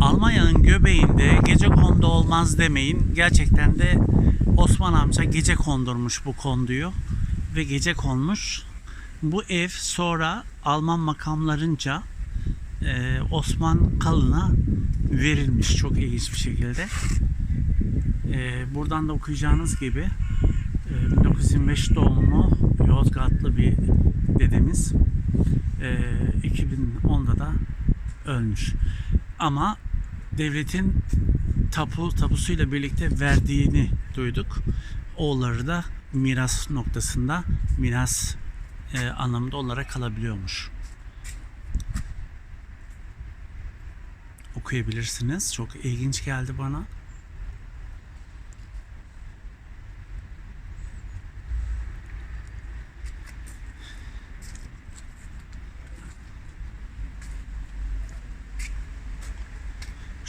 Almanya'nın göbeğinde gece kondu olmaz demeyin. Gerçekten de Osman amca gece kondurmuş bu konduyu ve gece konmuş. Bu ev sonra Alman makamlarınca e, Osman Kalın'a verilmiş çok ilginç bir şekilde. E, buradan da okuyacağınız gibi e, 1925 doğumlu Yozgatlı bir dedemiz e, 2010'da da ölmüş. Ama devletin tapu tapusuyla birlikte verdiğini duyduk. Oğulları da miras noktasında miras e, anlamında onlara kalabiliyormuş. Okuyabilirsiniz. Çok ilginç geldi bana.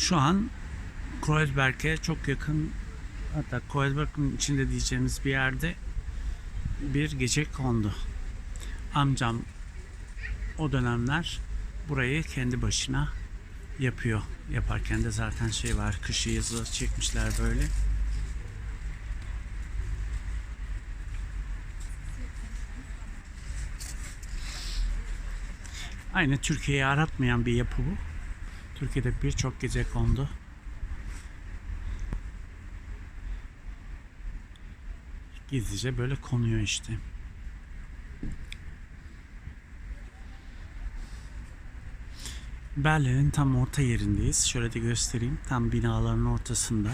Şu an Kreuzberg'e çok yakın hatta Kreuzberg'in içinde diyeceğimiz bir yerde bir gece kondu. Amcam o dönemler burayı kendi başına yapıyor. Yaparken de zaten şey var, kışı yazı çekmişler böyle. Aynı Türkiye'yi aratmayan bir yapı bu. Türkiye'de birçok gece kondu. Gizlice böyle konuyor işte. Berlin'in tam orta yerindeyiz. Şöyle de göstereyim. Tam binaların ortasında.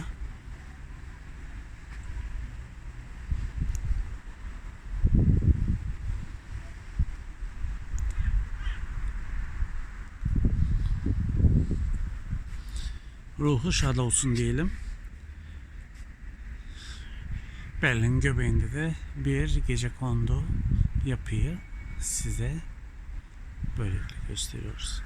Ruhu şad olsun diyelim. Berlin göbeğinde de bir gece kondu yapıyı size böylelikle gösteriyoruz.